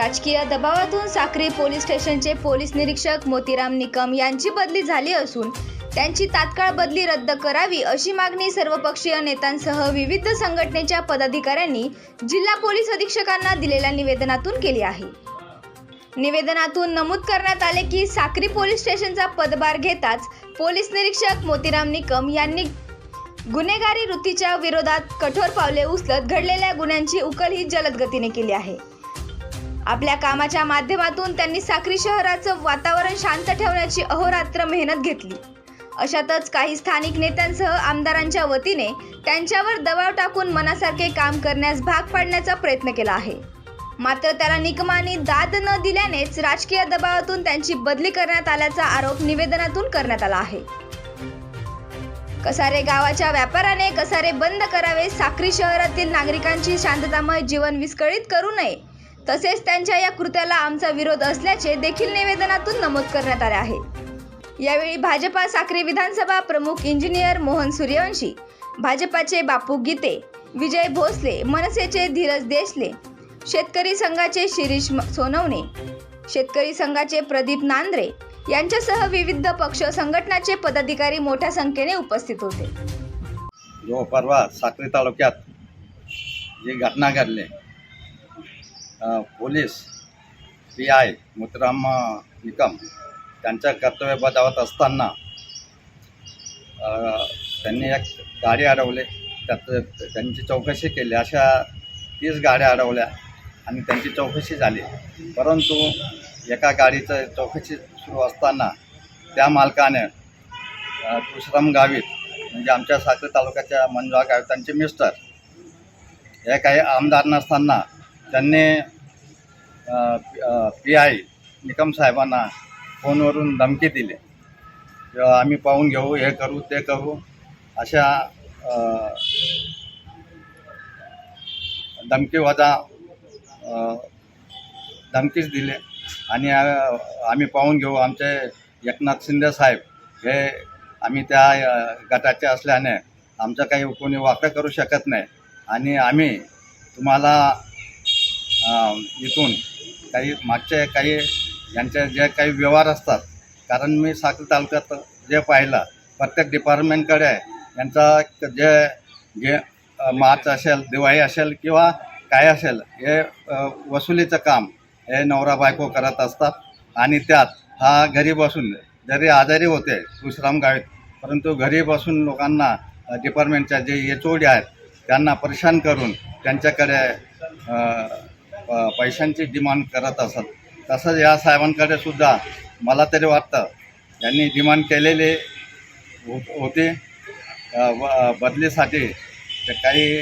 राजकीय दबावातून साक्री पोलीस स्टेशनचे पोलीस निरीक्षक मोतीराम निकम यांची बदली झाली असून त्यांची तात्काळ बदली रद्द करावी अशी मागणी सर्वपक्षीय नेत्यांसह विविध संघटनेच्या पदाधिकाऱ्यांनी जिल्हा पोलीस अधीक्षकांना दिलेल्या निवेदनातून केली आहे. निवेदनातून नमूद करण्यात आले की साक्री पोलीस स्टेशनचा पदभार घेताच पोलीस निरीक्षक मोतीराम निकम यांनी गुन्हेगारी वृत्तीच्या विरोधात कठोर पावले उचलत घडलेल्या गुन्ह्यांची उकल ही जलद गतीने केली आहे. आपल्या कामाच्या माध्यमातून त्यांनी साक्री शहराचं वातावरण शांत ठेवण्याची अहोरात्र मेहनत घेतली. अशातच काही स्थानिक नेत्यांसह आमदारांच्या वतीने त्यांच्यावर दबाव टाकून मनासारखे काम करण्यास भाग पाडण्याचा प्रयत्न केला आहे. मात्र त्याला निकमानी दाद न दिल्यानेच राजकीय दबावातून त्यांची बदली करण्यात आल्याचा आरोप निवेदनातून करण्यात आला आहे. कसारे गावाच्या व्यापाराने कसारे बंद करावे साक्री शहरातील नागरिकांची शांततामय जीवन विस्कळीत करू नये तसेच त्यांच्या या कृत्याला आमचा विरोध असल्याचे देखील निवेदनातून नमूद करण्यात आले आहे. यावेळी भाजपा साक्री विधानसभा प्रमुख इंजिनियर मोहन सूर्यवंशी भाजपाचे बापू गीते विजय भोसले मनसेचे धीरज देशले शेतकरी संघाचे शिरीष सोनवणे शेतकरी संघाचे प्रदीप नांद्रे यांच्यासह विविध पक्ष संघटनाचे पदाधिकारी मोठ्या संख्येने उपस्थित होते. जो परवा साक्री तालुक्यात जी घटना घडली police P I Motiram Nikam त्यांचं कर्तव्य बजावत असताना त्यांनी एक गाडी अडवली. त्यात त्यांची चौकशी केली. अशा तीस गाड्या अडवल्या आणि त्यांची चौकशी झाली. परंतु एका गाडीचं चौकशी सुरू असताना त्या मालकाने दुसरम गावीत म्हणजे आमच्या साखरे तालुक्याच्या मंजुळा गावितांचे मिस्टर हे काही आमदार नसताना त्यांनी पी आय निकम साहेबांना फोनवरून धमकी दिली. किंवा आम्ही पाहून घेऊ हे करू ते करू अशा धमकीवजा धमकीच दिले. आणि आम्ही पाहून घेऊ आमचे एकनाथ शिंदे साहेब हे आम्ही त्या गटाचे असल्याने आमचं काही कोणी वाकं करू शकत नाही. आणि आम्ही तुम्हाला इथून काही मागचे काही यांच्या जे काही व्यवहार असतात कारण मी साखर तालुक्यात जे पाहिलं प्रत्येक डिपार्टमेंटकडे यांचा जे जे मार्च असेल दिवाळी असेल किंवा काय असेल हे वसुलीचं काम हे नवरा बायको करत असतात आणि त्यात हा घरी बसून जरी आजारी होते विश्राम गावीत परंतु घरी बसून लोकांना डिपार्टमेंटच्या जे एच ओ डी आहेत त्यांना परेशान करून त्यांच्याकडे पैशांची डिमांड करत असत. तसंच या साहेबांकडे सुद्धा मला तरी वाटतं यांनी डिमांड केलेली हो- होती. बदलीसाठी ते काही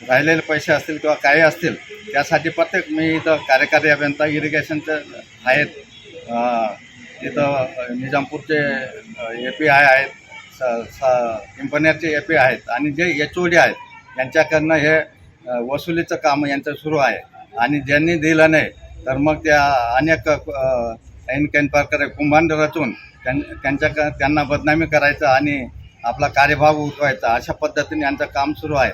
राहिलेले पैसे असतील किंवा काही असतील त्यासाठी प्रत्येक मी इथं कार्यकारी अभियंता इरिगेशनचे आहेत. तिथं इथं निजामपूरचे ए पी आय आहेत स स पिंपनेरचे ए पी आहेत आणि जे एच ओ डी आहेत यांच्याकडनं हे वसुलीचं काम यांचं सुरू आहे. आणि ज्यांनी दिलं नाही तर मग त्या अनेक ऐन कैन प्रकारे कुंभांड रचून त्यां त्यांच्या त्यांना बदनामी करायचं आणि आपला कार्यभाग उठवायचा अशा पद्धतीने यांचं काम सुरू आहे.